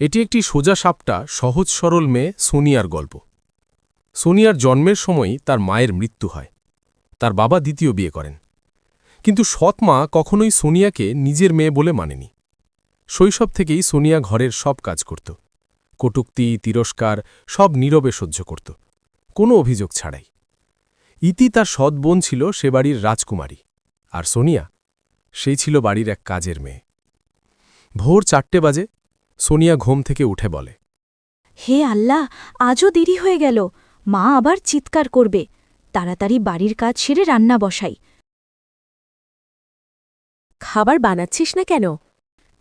এটি একটি সোজা সাপটা, সহজ সরল মেয়ে সোনিয়ার গল্প। সোনিয়ার জন্মের সময়ই তার মায়ের মৃত্যু হয়। তার বাবা দ্বিতীয় বিয়ে করেন। কিন্তু সৎ মা কখনোই সোনিয়াকে নিজের মেয়ে বলে মানেনি। শৈশব থেকেই সোনিয়া ঘরের সব কাজ করত। কটুক্তি, তিরস্কার, সব নীরবে সহ্য করত। কোনো অভিযোগ ছাড়াই। ইতি তার সৎ বোন ছিল সে বাড়ির রাজকুমারী। আর সোনিয়া, সেই ছিল বাড়ির এক কাজের মেয়ে। ভোর চারটে বাজে সোনিয়া ঘুম থেকে উঠে বলে, হে আল্লাহ, আজও দেরি হয়ে গেল। মা আবার চিৎকার করবে। তাড়াতাড়ি বাড়ির কাজ সেরে রান্না বসাই। খাবার বানাচ্ছিস না কেন?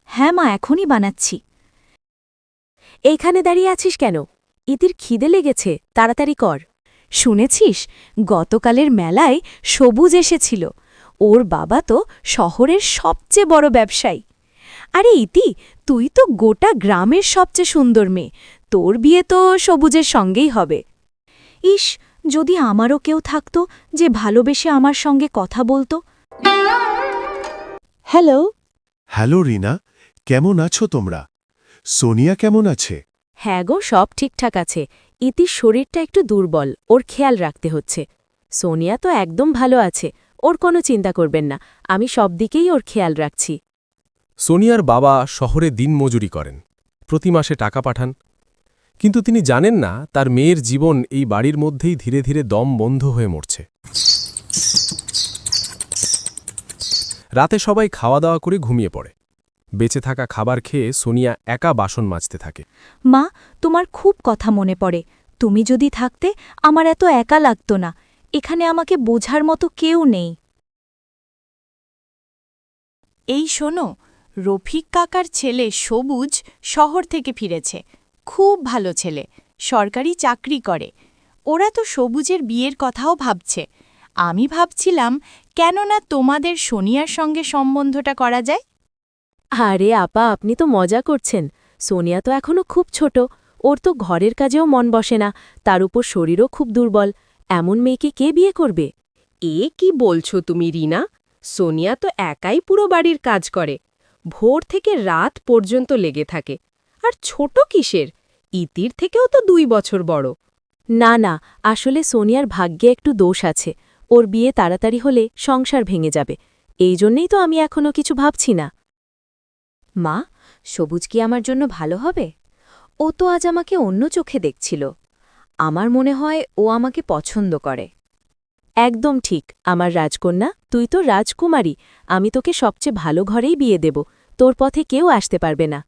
হ্যাঁ মা, এখনই বানাচ্ছি। এইখানে দাঁড়িয়ে আছিস কেন? ইতির খিদে লেগেছে, তাড়াতাড়ি কর। শুনেছিস? গতকালের মেলায় সবুজ এসেছিল। ওর বাবা তো শহরের সবচেয়ে বড় ব্যবসায়ী। আরে ইতি তুই তো গোটা গ্রামের সবচেয়ে সুন্দর মেয়ে। তোর বিয়ে তো সবুজের সঙ্গেই হবে। ইস যদি আমারও কেউ থাকতো যে ভালোবেসে আমার সঙ্গে কথা বলতো। হ্যালো? হ্যালো রিনা কেমন আছো তোমরা? সোনিয়া কেমন আছে? হ্যাঁ গো সব ঠিকঠাক আছে। ইতির শরীরটা একটু দুর্বল ওর খেয়াল রাখতে হচ্ছে। সোনিয়া তো একদম ভালো আছে ওর কোনো চিন্তা করবেন না আমি সব দিকেই ওর খেয়াল রাখছি। সোনিয়ার বাবা শহরে দিনমজুরি করেন প্রতি মাসে টাকা পাঠান। কিন্তু তিনি জানেন না তার মেয়ের জীবন এই বাড়ির মধ্যেই ধীরে ধীরে দম বন্ধ হয়ে মরছে। রাতে সবাই খাওয়া দাওয়া করে ঘুমিয়ে পড়ে। বেঁচে থাকা খাবার খেয়ে সোনিয়া একা বাসন মাজতে থাকে। মা তোমার খুব কথা মনে পড়ে। তুমি যদি থাকতে আমার এত একা লাগতো না। এখানে আমাকে বোঝার মতো কেউ নেই। এই শোনো রফিক কাকার ছেলে সবুজ শহর থেকে ফিরেছে। খুব ভালো ছেলে, সরকারি চাকরি করে। ওরা তো সবুজের বিয়ের কথাও ভাবছে। আমি ভাবছিলাম, কেননা তোমাদের সোনিয়ার সঙ্গে সম্বন্ধটা করা যায়? আরে আপা, আপনি তো মজা করছেন। সোনিয়া তো এখনও খুব ছোট। ওর তো ঘরের কাজেও মন বসে না। তার উপর শরীরও খুব দুর্বল। এমন মেয়েকে কে বিয়ে করবে? এ কি বলছো তুমি, রিনা? সোনিয়া তো একাই পুরো বাড়ির কাজ করে। ভোর থেকে রাত পর্যন্ত লেগে থাকে। আর ছোট কিসের? ইতির থেকেও তো দুই বছর বড়। না না, আসলে সোনিয়ার ভাগ্যে একটু দোষ আছে। ওর বিয়ে তাড়াতাড়ি হলে সংসার ভেঙে যাবে। এই জন্যেই তো আমি এখনও কিছু ভাবছি না। মা, সবুজ কি আমার জন্য ভালো হবে? ও তো আজ আমাকে অন্য চোখে দেখছিল। আমার মনে হয় ও আমাকে পছন্দ করে। একদম ঠিক, আমার রাজকন্যা, তুই তো রাজকুমারী, আমি তোকে সবচেয়ে ভালো ঘরেই বিয়ে দেব, তোর পথে কেউ আসতে পারবে না।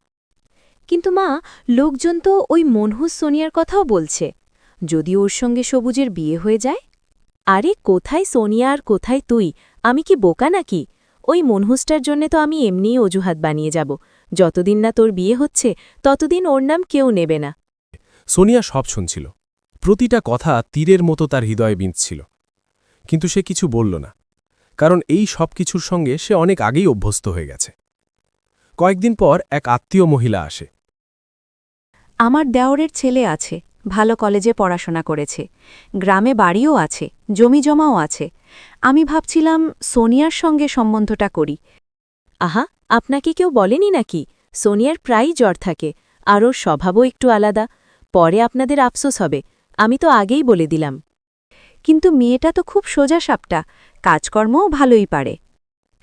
কিন্তু মা, লোকজন তো ওই মনহুস সোনিয়ার কথাও বলছে, যদি ওর সঙ্গে সবুজের বিয়ে হয়ে যায়? আরে কোথায় সোনিয়া আর কোথায় তুই, আমি কি বোকা নাকি? ওই মনহুসটার জন্যে তো আমি এমনিই অজুহাত বানিয়ে যাব, যতদিন না তোর বিয়ে হচ্ছে, ততদিন ওর নাম কেউ নেবে না। সোনিয়া সব শুনছিল। প্রতিটা কথা তীরের মতো তার হৃদয়ে বিঁধছিল। কিন্তু সে কিছু বলল না, কারণ এই সব কিছুর সঙ্গে সে অনেক আগেই অভ্যস্ত হয়ে গেছে। কয়েকদিন পর এক আত্মীয় মহিলা আসে। আমার দেওরের ছেলে আছে, ভালো কলেজে পড়াশোনা করেছে, গ্রামে বাড়িও আছে, জমি জমাও আছে। আমি ভাবছিলাম সোনিয়ার সঙ্গে সম্বন্ধটা করি। আহা, আপনাকে কেউ বলেনি নাকি? সোনিয়ার প্রায়ই জ্বর থাকে, আর ওর স্বভাবও একটু আলাদা। পরে আপনাদের আফসোস হবে, আমি তো আগেই বলে দিলাম। কিন্তু মেয়েটা তো খুব সোজা সাপটা, কাজকর্মও ভালোই পারে।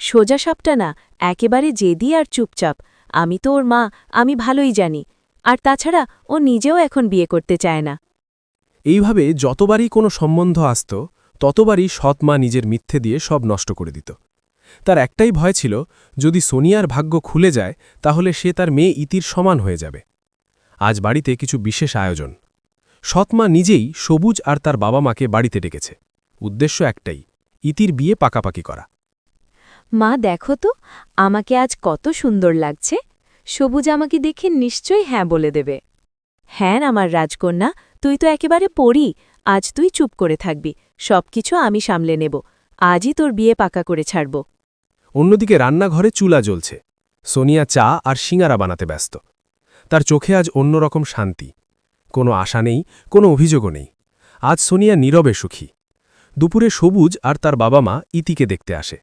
সোজা সাপটা না, একেবারে জেদি আর চুপচাপ। আমি তো ওর মা, আমি ভালোই জানি। আর তাছাড়া ও নিজেও এখন বিয়ে করতে চায় না। এইভাবে যতবারই কোনো সম্বন্ধ আসত, ততবারই সৎ মা নিজের মিথ্যে দিয়ে সব নষ্ট করে দিত। তার একটাই ভয় ছিল, যদি সোনিয়ার ভাগ্য খুলে যায়, তাহলে সে তার মেয়ে ইতির সমান হয়ে যাবে। আজ বাড়িতে কিছু বিশেষ আয়োজন। সৎমা নিজেই সবুজ আর তার বাবা মাকে বাড়িতে ডেকেছে। উদ্দেশ্য একটাই ইতির বিয়ে পাকাপাকি করা। মা দেখো তো আমাকে আজ কত সুন্দর লাগছে। সবুজ আমাকে দেখে নিশ্চয়ই হ্যাঁ বলে দেবে। হ্যাঁ আমার রাজকন্যা তুই তো একেবারে পড়ি আজ তুই চুপ করে থাকবি সবকিছু আমি সামলে নেব আজই তোর বিয়ে পাকা করে ছাড়ব। অন্যদিকে রান্নাঘরে চুলা জ্বলছে সোনিয়া চা আর সিঙ্গারা বানাতে ব্যস্ত। তার চোখে আজ অন্যরকম শান্তি। কোনো আশা নেই কোনো অভিযোগও নেই। আজ সোনিয়া নীরবে সুখী। দুপুরে সবুজ আর তার বাবা মা ইতিকে দেখতে আসে।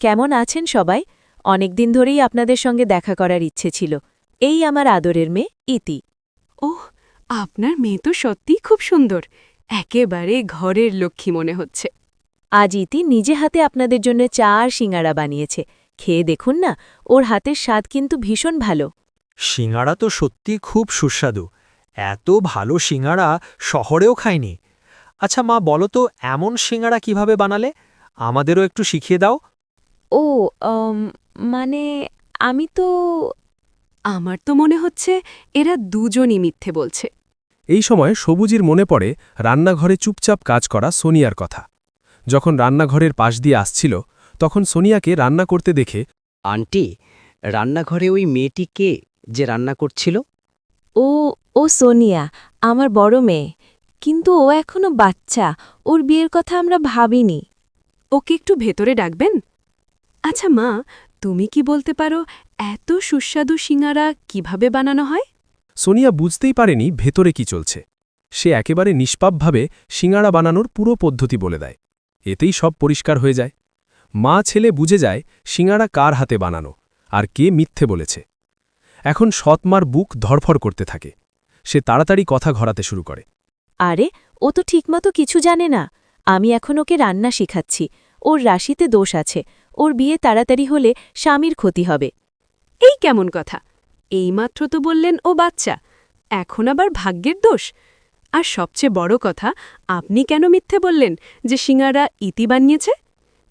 কেমন আছেন সবাই? অনেকদিন ধরেই আপনাদের সঙ্গে দেখা করার ইচ্ছে ছিল। এই আমার আদরের মেয়ে ইতি। ওহ আপনার মেয়ে তো সত্যিই খুব সুন্দর। একেবারে ঘরের লক্ষ্মী মনে হচ্ছে। আজ ইতি নিজে হাতে আপনাদের জন্য চা আর সিঙ্গারা বানিয়েছে। খেয়ে দেখুন না ওর হাতের স্বাদ কিন্তু ভীষণ ভালো। সিঙাড়া তো সত্যি খুব সুস্বাদু। এত ভালো সিঙাড়া শহরেও খাইনি। আচ্ছা মা বলো তো এমন সিঙাড়া কীভাবে বানালে? আমাদেরও একটু শিখিয়ে দাও। ও মানে আমি তো আমার তো মনে হচ্ছে এরা দুজনই মিথ্যে বলছে। এই সময় সবুজির মনে পড়ে রান্নাঘরে চুপচাপ কাজ করা সোনিয়ার কথা। যখন রান্নাঘরের পাশ দিয়ে আসছিল তখন সোনিয়াকে রান্না করতে দেখে আন্টি রান্নাঘরে ওই মেয়েটি কে? যে রান্না করছিল? ও ও সোনিয়া আমার বড় মেয়ে। কিন্তু ও এখনও বাচ্চা। ওর বিয়ের কথা আমরা ভাবিনি। ওকে একটু ভেতরে ডাকবেন? আচ্ছা মা তুমি কি বলতে পারো এত সুস্বাদু সিঙ্গারা কীভাবে বানানো হয়? সোনিয়া বুঝতেই পারেনি ভেতরে কি চলছে। সে একেবারে নিষ্পাপভাবে সিঙাড়া বানানোর পুরো পদ্ধতি বলে দেয়। এতেই সব পরিষ্কার হয়ে যায়। মা ছেলে বুঝে যায় সিঙাড়া কার হাতে বানানো আর কে মিথ্যে বলেছে। এখন সৎমার বুক ধরফর করতে থাকে। সে তাড়াতাড়ি কথা ঘরাতে শুরু করে। আরে, ও তো ঠিকমতো কিছু জানে না। আমি এখন ওকে রান্না শিখাচ্ছি। ওর রাশিতে দোষ আছে। ওর বিয়ে তাড়াতাড়ি হলে স্বামীর ক্ষতি হবে। এই কেমন কথা? এইমাত্র তো বললেন ও বাচ্চা। এখন আবার ভাগ্যের দোষ? আর সবচেয়ে বড় কথা, আপনি কেন মিথ্যে বললেন যে সিঙ্গারা ইতি বানিয়েছে?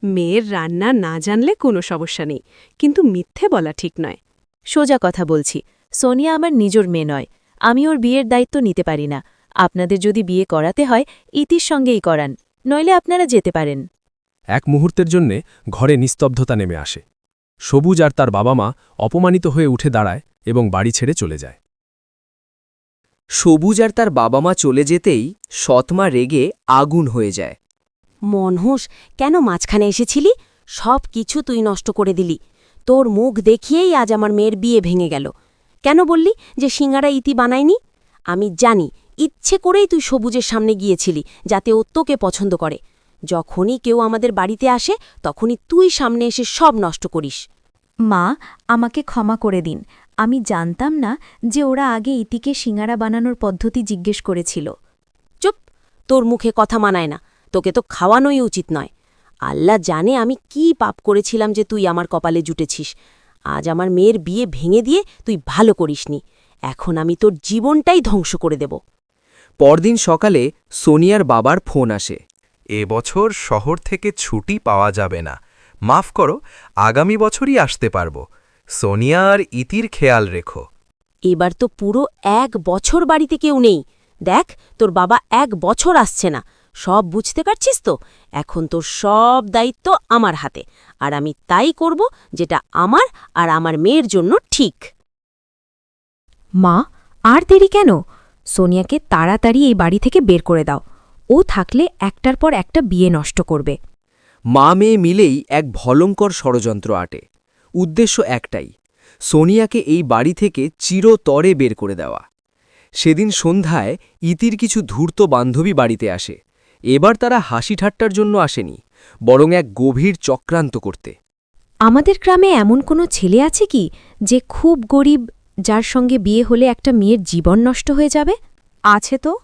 মেয়ের রান্না না জানলে কোনো সমস্যা নেই। কিন্তু মিথ্যে বলা ঠিক নয়। সোজা কথা বলছি। সোনিয়া আমার নিজের মেয়ে নয়। আমি ওর বিয়ের দায়িত্ব নিতে পারি না। আপনাদের যদি বিয়ে করাতে হয় ইতির সঙ্গেই করান। নইলে আপনারা যেতে পারেন। এক মুহূর্তের জন্যে ঘরে নিস্তব্ধতা নেমে আসে। সবুজ আর তার বাবা মা অপমানিত হয়ে উঠে দাঁড়ায় এবং বাড়ি ছেড়ে চলে যায়। সবুজ আর তার বাবা মা চলে যেতেই সৎমা রেগে আগুন হয়ে যায়। মনহুস কেন মাঝখানে এসেছিলি? সব কিছু তুই নষ্ট করে দিলি। তোর মুখ দেখিয়েই আজ আমার মেয়ের বিয়ে ভেঙে গেল। কেন বললি যে সিঙ্গারা ইতি বানায়নি? আমি জানি ইচ্ছে করেই তুই সবুজের সামনে গিয়েছিলি যাতে ও তোকে পছন্দ করে। যখনই কেউ আমাদের বাড়িতে আসে তখনই তুই সামনে এসে সব নষ্ট করিস। মা আমাকে ক্ষমা করে দিন। আমি জানতাম না যে ওরা আগে ইতিকে সিঙ্গারা বানানোর পদ্ধতি জিজ্ঞেস করেছিল। চুপ! তোর মুখে কথা মানায় না। তোকে তো খাওয়ানোই উচিত নয়। আল্লাহ জানে আমি কি পাপ করেছিলাম যে তুই আমার কপালে জুটেছিস। আজ আমার মেয়ের বিয়ে ভেঙে দিয়ে তুই ভালো করিসনি। এখন আমি তোর জীবনটাই ধ্বংস করে দেব। পরদিন সকালে সোনিয়ার বাবার ফোন আসে। এবছর শহর থেকে ছুটি পাওয়া যাবে না। মাফ করো আগামী বছরই আসতে পারব। সোনিয়া আর ইতির খেয়াল রেখো। এবার তো পুরো এক বছর বাড়িতে কেউ নেই। দেখ তোর বাবা এক বছর আসছে না। সব বুঝতে পারছিস তো? এখন তোর সব দায়িত্ব আমার হাতে। আর আমি তাই করব যেটা আমার আর আমার মেয়ের জন্য ঠিক। মা আর দেরি কেন? সোনিয়াকে তাড়াতাড়ি এই বাড়ি থেকে বের করে দাও। ও থাকলে একটার পর একটা বিয়ে নষ্ট করবে। মা মেয়ে মিলেই এক ভলঙ্কর ষড়যন্ত্র আটে। উদ্দেশ্য একটাই সোনিয়াকে এই বাড়ি থেকে চিরতরে বের করে দেওয়া। সেদিন সন্ধ্যায় ইতির কিছু ধূর্ত বান্ধবী বাড়িতে আসে। এবার তারা হাসি ঠাট্টার জন্য আসেনি বরং এক গভীর চক্রান্ত করতে। আমাদের গ্রামে এমন কোনো ছেলে আছে কি যে খুব গরিব যার সঙ্গে বিয়ে হলে একটা মেয়ের জীবন নষ্ট হয়ে যাবে? আছে তো।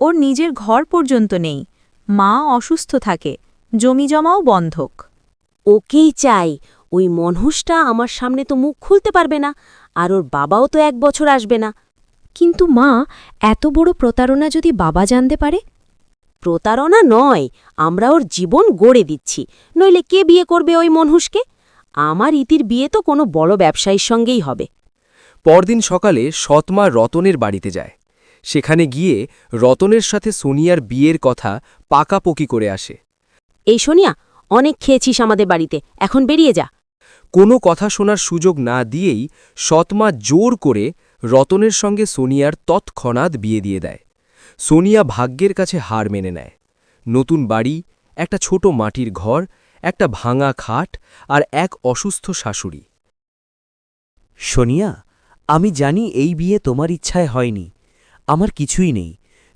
ওর নিজের ঘর পর্যন্ত নেই। মা অসুস্থ থাকে। জমি জমাও বন্ধক। ওকেই চাই। ওই মনহুসটা আমার সামনে তো মুখ খুলতে পারবে না আর ওর বাবাও তো এক বছর আসবে না। কিন্তু মা এত বড় প্রতারণা যদি বাবা জানতে পারে? প্রতারণা নয় আমরা ওর জীবন গড়ে দিচ্ছি। নইলে কে বিয়ে করবে ওই মনহুসকে? আমার ইতির বিয়ে তো কোনো বড় ব্যবসায়ীর সঙ্গেই হবে। পরদিন সকালে সৎমা রতনের বাড়িতে যায়। সেখানে গিয়ে রতনের সাথে সোনিয়ার বিয়ের কথা পাকাপকি করে আসে। এই সোনিয়া অনেক খেয়েছিস আমাদের বাড়িতে এখন বেরিয়ে যা। কোনো কথা শোনার সুযোগ না দিয়েই সৎমা জোর করে রতনের সঙ্গে সোনিয়ার তৎক্ষণাৎ বিয়ে দিয়ে দেয়। সোনিয়া ভাগ্যের কাছে হার মেনে নেয়। নতুন বাড়ি একটা ছোট মাটির ঘর একটা ভাঙা খাট আর এক অসুস্থ শাশুড়ি। সোনিয়া আমি জানি এই বিয়ে তোমার ইচ্ছায় হয়নি। আমার কিছুই নেই।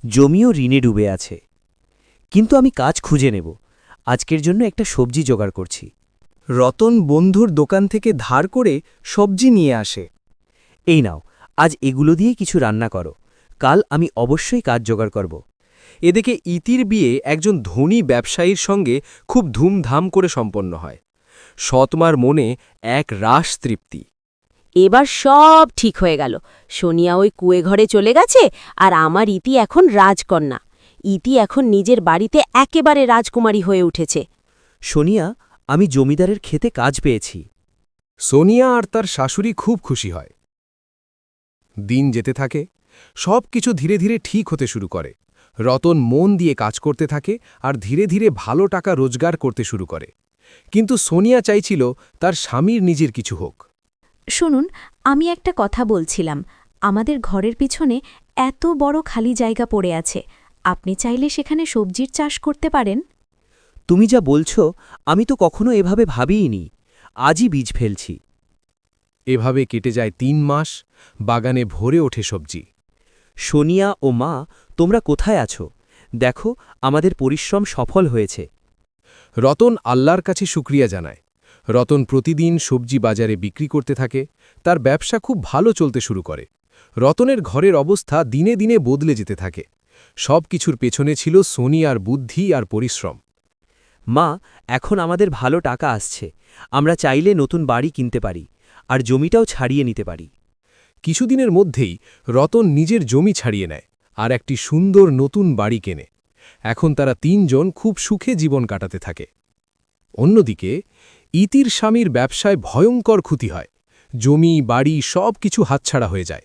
জমিও ঋণে ডুবে আছে। কিন্তু আমি কাজ খুঁজে নেব। আজকের জন্য একটা সবজি জোগাড় করছি। রতন বন্ধুর দোকান থেকে ধার করে সবজি নিয়ে আসে। এই নাও আজ এগুলো দিয়ে কিছু রান্না করো। কাল আমি অবশ্যই কাজ জোগাড় করব। এদিকে ইতির বিয়ে একজন ধনী ব্যবসায়ীর সঙ্গে খুব ধুমধাম করে সম্পন্ন হয়। সৎমার মনে এক রাস তৃপ্তি। এবার সব ঠিক হয়ে গেল। সোনিয়া ওই কুয়ে ঘরে চলে গেছে আর আমার ইতি এখন রাজকন্যা। ইতি এখন নিজের বাড়িতে একেবারে রাজকুমারী হয়ে উঠেছে। সোনিয়া আমি জমিদারের খেতে কাজ পেয়েছি। সোনিয়া আর তার শাশুড়ি খুব খুশি হয়। দিন যেতে থাকে সব কিছু ধীরে ধীরে ঠিক হতে শুরু করে। রতন মন দিয়ে কাজ করতে থাকে আর ধীরে ধীরে ভালো টাকা রোজগার করতে শুরু করে। কিন্তু সোনিয়া চাইছিল তার স্বামীর নিজের কিছু হোক। শুনুন আমি একটা কথা বলছিলাম। আমাদের ঘরের পিছনে এত বড় খালি জায়গা পড়ে আছে। আপনি চাইলে সেখানে সবজির চাষ করতে পারেন। তুমি যা বলছ আমি তো কখনো এভাবে ভাবিইনি। আজই বীজ ফেলছি। এভাবে কেটে যায় তিন মাস বাগানে ভরে ওঠে সবজি। সোনিয়া ও মা তোমরা কোথায় আছো? দেখো আমাদের পরিশ্রম সফল হয়েছে। রতন আল্লাহর কাছে শুক্রিয়া জানায়। রতন প্রতিদিন সবজি বাজারে বিক্রি করতে থাকে তার ব্যবসা খুব ভালো চলতে শুরু করে। রতনের ঘরের অবস্থা দিনে দিনে বদলে যেতে থাকে। সব কিছুর পেছনে ছিল সোনিয়ার বুদ্ধি আর পরিশ্রম। মা এখন আমাদের ভালো টাকা আসছে। আমরা চাইলে নতুন বাড়ি কিনতে পারি আর জমিটাও ছাড়িয়ে নিতে পারি। কিছুদিনের মধ্যেই রতন নিজের জমি ছাড়িয়ে নেয় আর একটি সুন্দর নতুন বাড়ি কেনে। এখন তারা তিনজন খুব সুখে জীবন কাটাতে থাকে। অন্যদিকে, ইতির স্বামীর ব্যবসায় ভয়ঙ্কর ক্ষতি হয়। জমি, বাড়ি সব কিছু হাতছাড়া হয়ে যায়।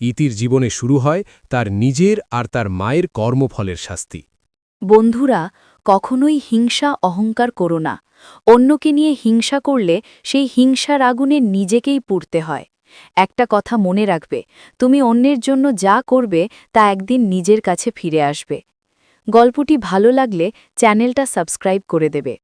ইতির জীবনে শুরু হয় তার নিজের আর তার মায়ের কর্মফলের শাস্তি। বন্ধুরা, কখনোই হিংসা অহংকার করো না। অন্যকে নিয়ে হিংসা করলে সেই হিংসার আগুনে নিজেকেই পুড়তে হয়। একটা কথা মনে রাখবে, তুমি অন্যের জন্য যা করবে তা একদিন নিজের কাছে ফিরে আসবে। গল্পটি ভালো লাগলে চ্যানেলটা সাবস্ক্রাইব করে দেবে।